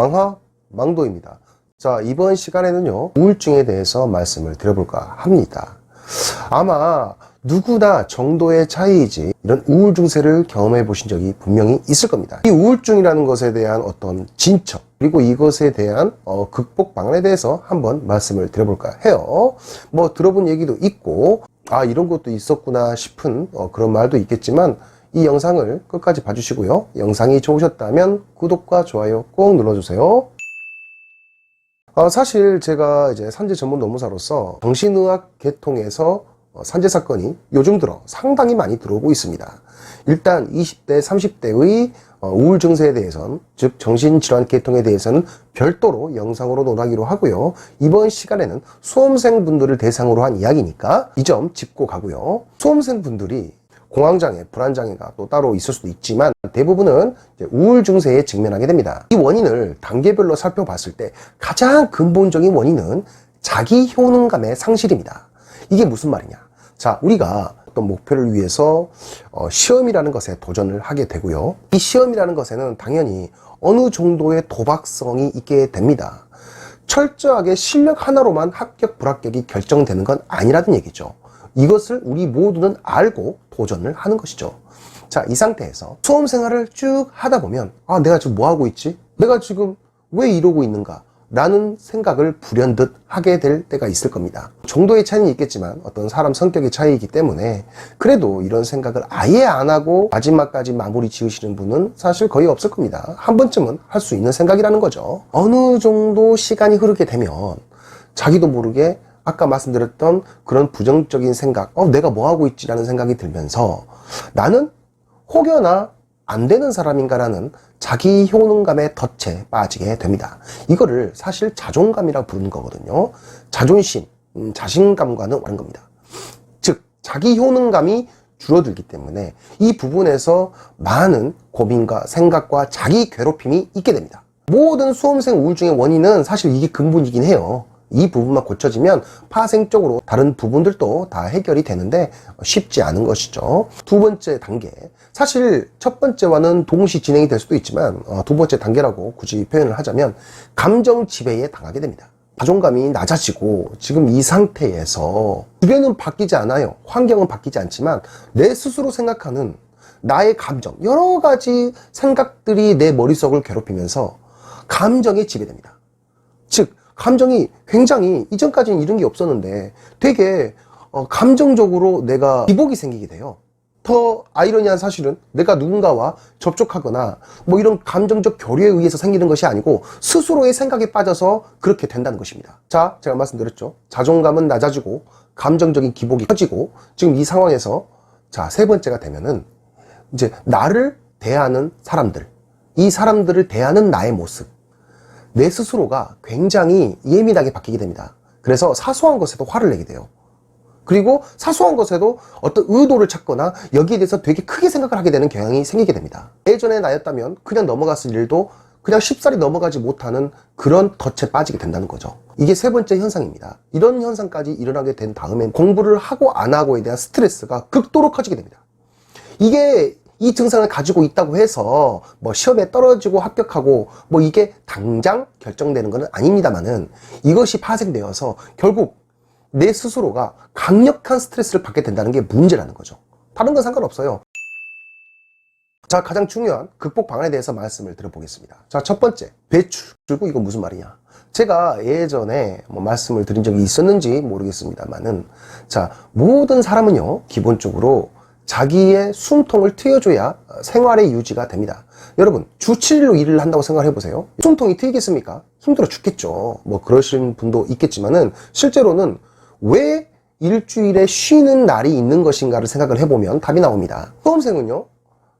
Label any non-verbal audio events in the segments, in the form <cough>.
망하 망도입니다. 자, 이번 시간에는요, 우울증에 대해서 말씀을 드려볼까 합니다. 아마 누구나 정도의 차이이지 이런 우울 증세를 경험해 보신 적이 분명히 있을 겁니다. 이 우울증이라는 것에 대한 어떤 진척, 그리고 이것에 대한 어, 극복 방안에 대해서 한번 말씀을 드려볼까 해요. 뭐 들어본 얘기도 있고, 아, 이런 것도 있었구나 싶은 어, 그런 말도 있겠지만, 이 영상을 끝까지 봐주시고요. 영상이 좋으셨다면 구독과 좋아요 꼭 눌러주세요. 어, 사실 제가 이제 산재 전문 노무사로서 정신의학 계통에서 어, 산재 사건이 요즘 들어 상당히 많이 들어오고 있습니다. 일단 20대, 30대의 어, 우울 증세에 대해서는 즉 정신질환 계통에 대해서는 별도로 영상으로 논하기로 하고요. 이번 시간에는 수험생 분들을 대상으로 한 이야기니까 이 점 짚고 가고요. 수험생 분들이 공황장애, 불안장애가 또 따로 있을 수도 있지만 대부분은 우울 증세에 직면하게 됩니다. 이 원인을 단계별로 살펴봤을 때 가장 근본적인 원인은 자기 효능감의 상실입니다. 이게 무슨 말이냐? 자, 우리가 어떤 목표를 위해서 어, 시험이라는 것에 도전을 하게 되고요. 이 시험이라는 것에는 당연히 어느 정도의 도박성이 있게 됩니다. 철저하게 실력 하나로만 합격, 불합격이 결정되는 건 아니라는 얘기죠. 이것을 우리 모두는 알고 도전을 하는 것이죠. 자, 이 상태에서 수험 생활을 쭉 하다 보면, 아, 내가 지금 뭐 하고 있지? 내가 지금 왜 이러고 있는가? 라는 생각을 불현듯 하게 될 때가 있을 겁니다. 정도의 차이는 있겠지만 어떤 사람 성격의 차이이기 때문에 그래도 이런 생각을 아예 안 하고 마지막까지 마무리 지으시는 분은 사실 거의 없을 겁니다. 한 번쯤은 할 수 있는 생각이라는 거죠. 어느 정도 시간이 흐르게 되면 자기도 모르게 아까 말씀드렸던 그런 부정적인 생각, 어, 내가 뭐 하고 있지라는 생각이 들면서 나는 혹여나 안 되는 사람인가라는 자기 효능감의 덫에 빠지게 됩니다. 이거를 사실 자존감이라고 부르는 거거든요. 자존심, 음, 자신감과는 다른 겁니다. 즉, 자기 효능감이 줄어들기 때문에 이 부분에서 많은 고민과 생각과 자기 괴롭힘이 있게 됩니다. 모든 수험생 우울증의 원인은 사실 이게 근본이긴 해요. 이 부분만 고쳐지면 파생적으로 다른 부분들도 다 해결이 되는데 쉽지 않은 것이죠. 두 번째 단계. 사실 첫 번째와는 동시 진행이 될 수도 있지만 어, 두 번째 단계라고 굳이 표현을 하자면 감정 지배에 당하게 됩니다. 자존감이 낮아지고 지금 이 상태에서 주변은 바뀌지 않아요. 환경은 바뀌지 않지만 내 스스로 생각하는 나의 감정, 여러 가지 생각들이 내 머릿속을 괴롭히면서 감정에 지배됩니다. 즉, 감정이 굉장히 이전까지는 이런 게 없었는데 되게 어, 감정적으로 내가 기복이 생기게 돼요. 더 아이러니한 사실은 내가 누군가와 접촉하거나 뭐 이런 감정적 교류에 의해서 생기는 것이 아니고 스스로의 생각에 빠져서 그렇게 된다는 것입니다. 자, 제가 말씀드렸죠. 자존감은 낮아지고 감정적인 기복이 커지고 지금 이 상황에서 자, 세 번째가 되면은 이제 나를 대하는 사람들, 이 사람들을 대하는 나의 모습, 내 스스로가 굉장히 예민하게 바뀌게 됩니다. 그래서 사소한 것에도 화를 내게 돼요. 그리고 사소한 것에도 어떤 의도를 찾거나 여기에 대해서 되게 크게 생각을 하게 되는 경향이 생기게 됩니다. 예전에 나였다면 그냥 넘어갔을 일도 그냥 쉽사리 넘어가지 못하는 그런 덫에 빠지게 된다는 거죠. 이게 세 번째 현상입니다. 이런 현상까지 일어나게 된 다음엔 공부를 하고 안 하고에 대한 스트레스가 극도로 커지게 됩니다. 이게 이 증상을 가지고 있다고 해서 뭐 시험에 떨어지고 합격하고 뭐 이게 당장 결정되는 것은 아닙니다만은 이것이 파생되어서 결국 내 스스로가 강력한 스트레스를 받게 된다는 게 문제라는 거죠. 다른 건 상관없어요. 자, 가장 중요한 극복 방안에 대해서 말씀을 드려보겠습니다. 자, 첫 번째, 배출. 그리고 이거 무슨 말이냐? 제가 예전에 뭐 말씀을 드린 적이 있었는지 모르겠습니다만은, 자, 모든 사람은요, 기본적으로 자기의 숨통을 트여줘야 생활의 유지가 됩니다. 여러분, 주 7일로 일을 한다고 생각을 해보세요. 숨통이 트이겠습니까? 힘들어 죽겠죠. 뭐, 그러신 분도 있겠지만은, 실제로는 왜 일주일에 쉬는 날이 있는 것인가를 생각을 해보면 답이 나옵니다. 수험생은요,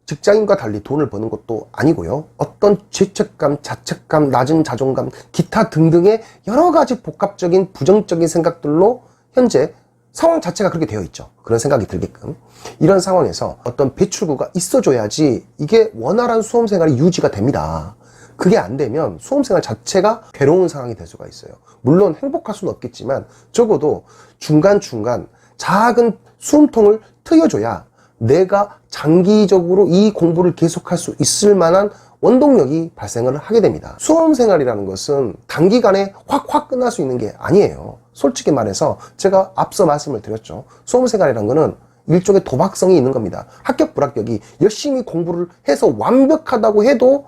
직장인과 달리 돈을 버는 것도 아니고요. 어떤 죄책감, 자책감, 낮은 자존감, 기타 등등의 여러 가지 복합적인 부정적인 생각들로 현재 상황 자체가 그렇게 되어 있죠. 그런 생각이 들게끔. 이런 상황에서 어떤 배출구가 있어줘야지 이게 원활한 수험 생활이 유지가 됩니다. 그게 안 되면 수험 생활 자체가 괴로운 상황이 될 수가 있어요. 물론 행복할 수는 없겠지만 적어도 중간중간 작은 숨통을 트여줘야 내가 장기적으로 이 공부를 계속할 수 있을 만한 원동력이 발생을 하게 됩니다. 수험 생활이라는 것은 단기간에 확확 끝날 수 있는 게 아니에요. 솔직히 말해서 제가 앞서 말씀을 드렸죠. 수험 생활이라는 거는 일종의 도박성이 있는 겁니다. 합격 불합격이 열심히 공부를 해서 완벽하다고 해도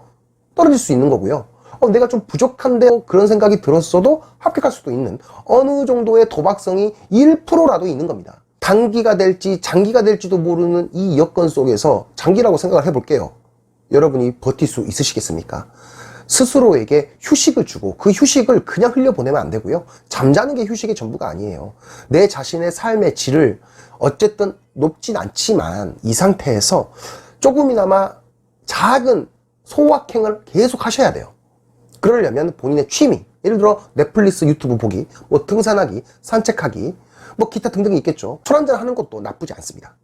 떨어질 수 있는 거고요. 어, 내가 좀 부족한데 그런 생각이 들었어도 합격할 수도 있는 어느 정도의 도박성이 1%라도 있는 겁니다. 단기가 될지 장기가 될지도 모르는 이 여건 속에서 장기라고 생각을 해볼게요. 여러분이 버틸 수 있으시겠습니까? 스스로에게 휴식을 주고 그 휴식을 그냥 흘려보내면 안 되고요. 잠자는 게 휴식의 전부가 아니에요. 내 자신의 삶의 질을 어쨌든 높진 않지만 이 상태에서 조금이나마 작은 소확행을 계속 하셔야 돼요. 그러려면 본인의 취미, 예를 들어 넷플릭스 유튜브 보기, 뭐 등산하기, 산책하기, 뭐 기타 등등이 있겠죠. 술 한잔 하는 것도 나쁘지 않습니다.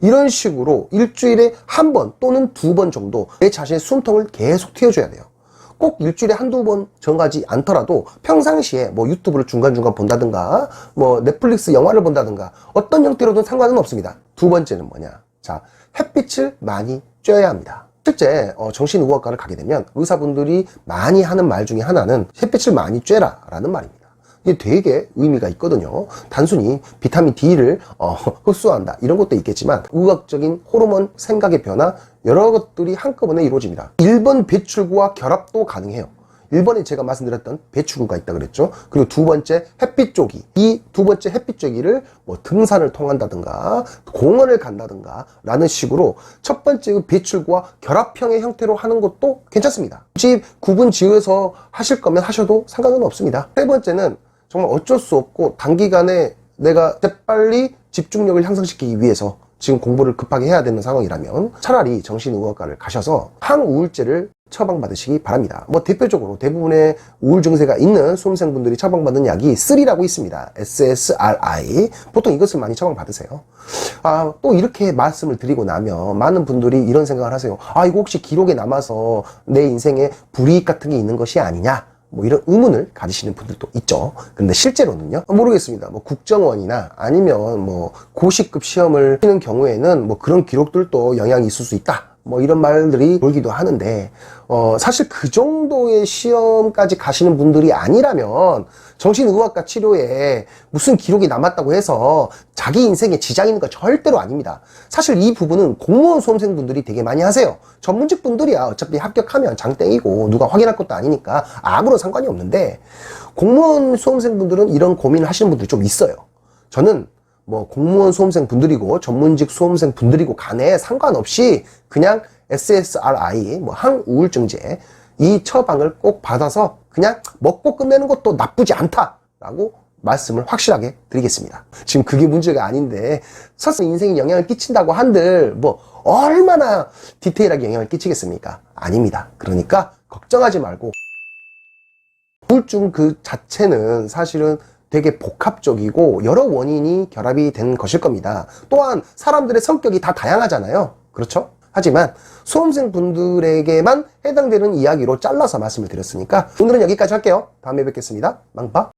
이런 식으로 일주일에 한 번 또는 두 번 정도 내 자신의 숨통을 계속 틔워줘야 돼요. 꼭 일주일에 한두 번 정하지 않더라도 평상시에 뭐 유튜브를 중간중간 본다든가 뭐 넷플릭스 영화를 본다든가 어떤 형태로든 상관은 없습니다. 두 번째는 뭐냐? 자, 햇빛을 많이 쬐야 합니다. 실제 어, 정신의학과를 가게 되면 의사분들이 많이 하는 말 중에 하나는 햇빛을 많이 쬐라 라는 말입니다. 이게 되게 의미가 있거든요. 단순히 비타민 D를 어, <laughs> 흡수한다 이런 것도 있겠지만 의학적인 호르몬 생각의 변화 여러 것들이 한꺼번에 이루어집니다. 1번 배출구와 결합도 가능해요. 1번에 제가 말씀드렸던 배출구가 있다 그랬죠. 그리고 두 번째 햇빛 쪼기. 이두 번째 햇빛 쪼기를 뭐 등산을 통한다든가 공원을 간다든가 라는 식으로 첫 번째 그 배출구와 결합형의 형태로 하는 것도 괜찮습니다. 굳이 구분 지어서 하실 거면 하셔도 상관은 없습니다. 세 번째는 정말 어쩔 수 없고 단기간에 내가 재빨리 집중력을 향상시키기 위해서 지금 공부를 급하게 해야 되는 상황이라면 차라리 정신의학과를 가셔서 항우울제를 처방받으시기 바랍니다. 뭐 대표적으로 대부분의 우울 증세가 있는 수험생분들이 처방받는 약이 3라고 있습니다. SSRI. 보통 이것을 많이 처방받으세요. 아, 또 이렇게 말씀을 드리고 나면 많은 분들이 이런 생각을 하세요. 아, 이거 혹시 기록에 남아서 내 인생에 불이익 같은 게 있는 것이 아니냐? 뭐 이런 의문을 가지시는 분들도 있죠. 근데 실제로는요, 모르겠습니다. 뭐 국정원이나 아니면 뭐 고시급 시험을 치는 경우에는 뭐 그런 기록들도 영향이 있을 수 있다. 뭐 이런 말들이 돌기도 하는데 어 사실 그 정도의 시험까지 가시는 분들이 아니라면 정신의학과 치료에 무슨 기록이 남았다고 해서 자기 인생에 지장 있는 거 절대로 아닙니다. 사실 이 부분은 공무원 수험생분들이 되게 많이 하세요. 전문직 분들이야 어차피 합격하면 장땡이고 누가 확인할 것도 아니니까 아무런 상관이 없는데 공무원 수험생분들은 이런 고민을 하시는 분들이 좀 있어요. 저는 뭐 공무원 수험생 분들이고 전문직 수험생 분들이고 간에 상관없이 그냥 SSRI 뭐 항우울증제 이 처방을 꼭 받아서 그냥 먹고 끝내는 것도 나쁘지 않다라고 말씀을 확실하게 드리겠습니다. 지금 그게 문제가 아닌데 설사 인생에 영향을 끼친다고 한들 뭐 얼마나 디테일하게 영향을 끼치겠습니까? 아닙니다. 그러니까 걱정하지 말고 우울증 그 자체는 사실은 되게 복합적이고 여러 원인이 결합이 된 것일 겁니다. 또한 사람들의 성격이 다 다양하잖아요. 그렇죠? 하지만 수험생 분들에게만 해당되는 이야기로 잘라서 말씀을 드렸으니까 오늘은 여기까지 할게요. 다음에 뵙겠습니다. 망파.